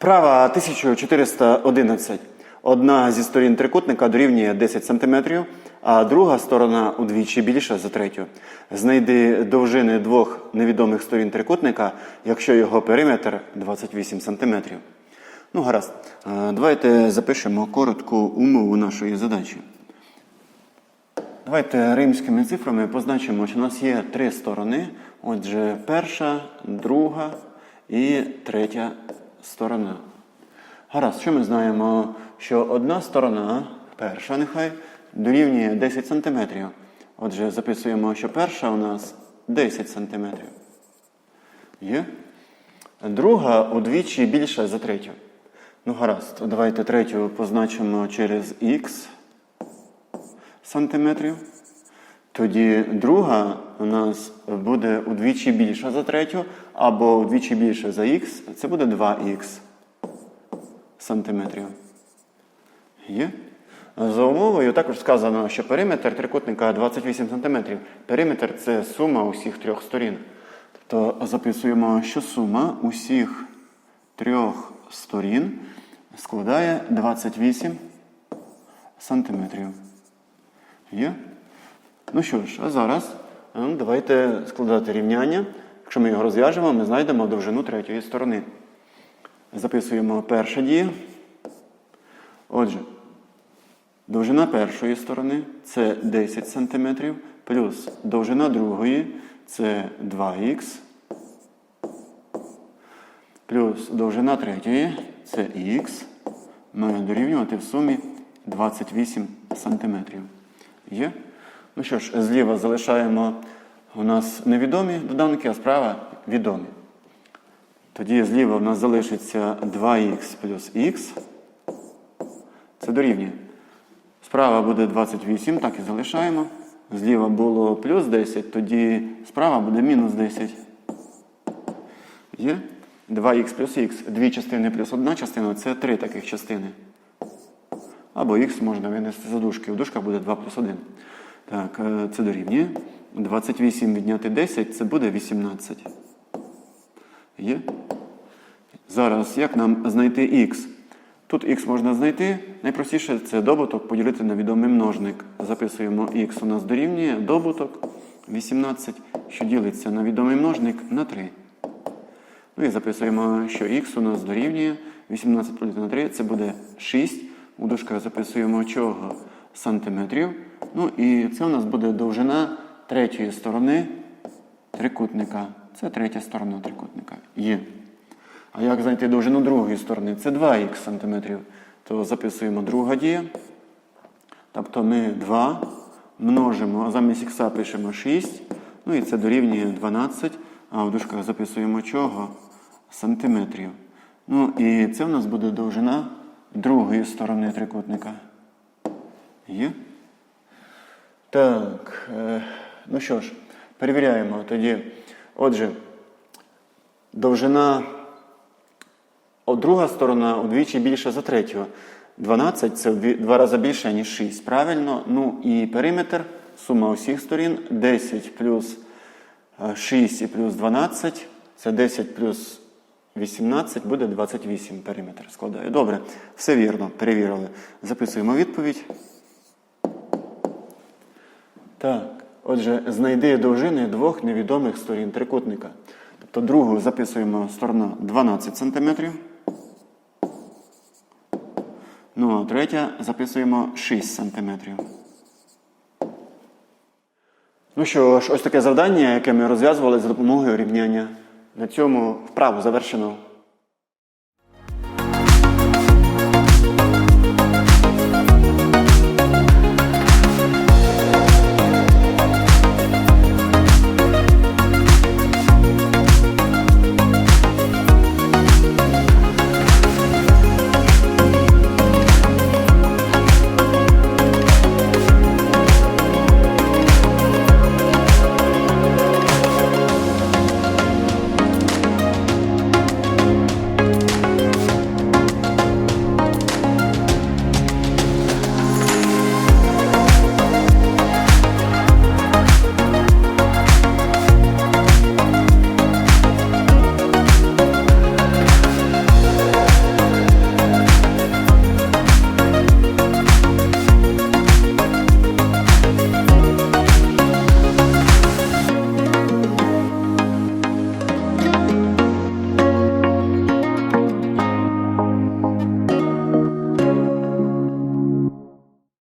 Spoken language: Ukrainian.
Вправа 1411. Одна зі сторін трикутника дорівнює 10 см, а друга сторона удвічі більша за третю. Знайди довжини двох невідомих сторін трикутника, якщо його периметр 28 см. Ну, гаразд. Е, Давайте запишемо коротку умову нашої задачі. Давайте римськими цифрами позначимо, що у нас є три сторони. Отже, перша, друга і третя сторона. Гаразд, що ми знаємо? Що одна сторона, перша нехай, дорівнює 10 см. Отже, записуємо, що перша у нас 10 см. Є? Друга удвічі більша за третю. Ну, гаразд, давайте третю позначимо через х сантиметрів. Тоді друга у нас буде удвічі більша за третю, або удвічі більше за х, це буде 2х сантиметрів. Є? За умовою також сказано, що периметр трикутника 28 см. Периметр це сума усіх трьох сторін. Тобто записуємо, що сума усіх трьох сторін складає 28 сантиметрів. Є? Ну що ж, а зараз давайте складати рівняння. Якщо ми його розв'яжемо, ми знайдемо довжину третьої сторони. Записуємо перша дія. Отже, довжина першої сторони це 10 см, плюс довжина другої це 2х, плюс довжина третьої це х, має дорівнювати в сумі 28 см. Є? Ну що ж, зліва залишаємо у нас невідомі доданки, а справа відомі. Тоді зліва в нас залишиться 2х плюс х. Це дорівнює. Справа буде 28, так і залишаємо. Зліва було плюс 10, тоді справа буде мінус 10. Є? 2х плюс х. Дві частини плюс одна частина це три таких частини. Або х можна винести за дужки. В дужках буде 2 плюс 1. Так, е, це дорівнює. 28 відняти 10 це буде 18. Є? Зараз як нам знайти х? Тут х можна знайти. Найпростіше це добуток поділити на відомий множник. Записуємо х у нас дорівнює добуток 18, що ділиться на відомий множник на 3. Ну і записуємо, що х у нас дорівнює 18 поділити на 3, це буде 6. У дужках записуємо чого? Сантиметрів. Ну і це у нас буде довжина третьої сторони трикутника. Це третя сторона трикутника. Є. А як знайти довжину другої сторони? Це 2х сантиметрів. То записуємо друга дія. Тобто ми 2 множимо, а замість х пишемо 6. Ну і це дорівнює 12. А в дужках записуємо чого? Сантиметрів. Ну і це в нас буде довжина другої сторони трикутника. Є? Так. Е, ну що ж, перевіряємо тоді. Отже, довжина. Друга сторона удвічі більша за третю. 12 це в два рази більше, ніж 6. Правильно? Ну і периметр, сума усіх сторін 10 плюс е, 6 і плюс 12. Це 10 плюс 18 буде 28 периметр складає. Добре, все вірно, перевірили. Записуємо відповідь. Так, отже, знайди довжини двох невідомих сторін трикутника. Тобто другу записуємо сторона 12 см. Ну, а третя записуємо 6 см. Ну що ж, ось таке завдання, яке ми розв'язували за допомогою рівняння. На цьому вправу завершено.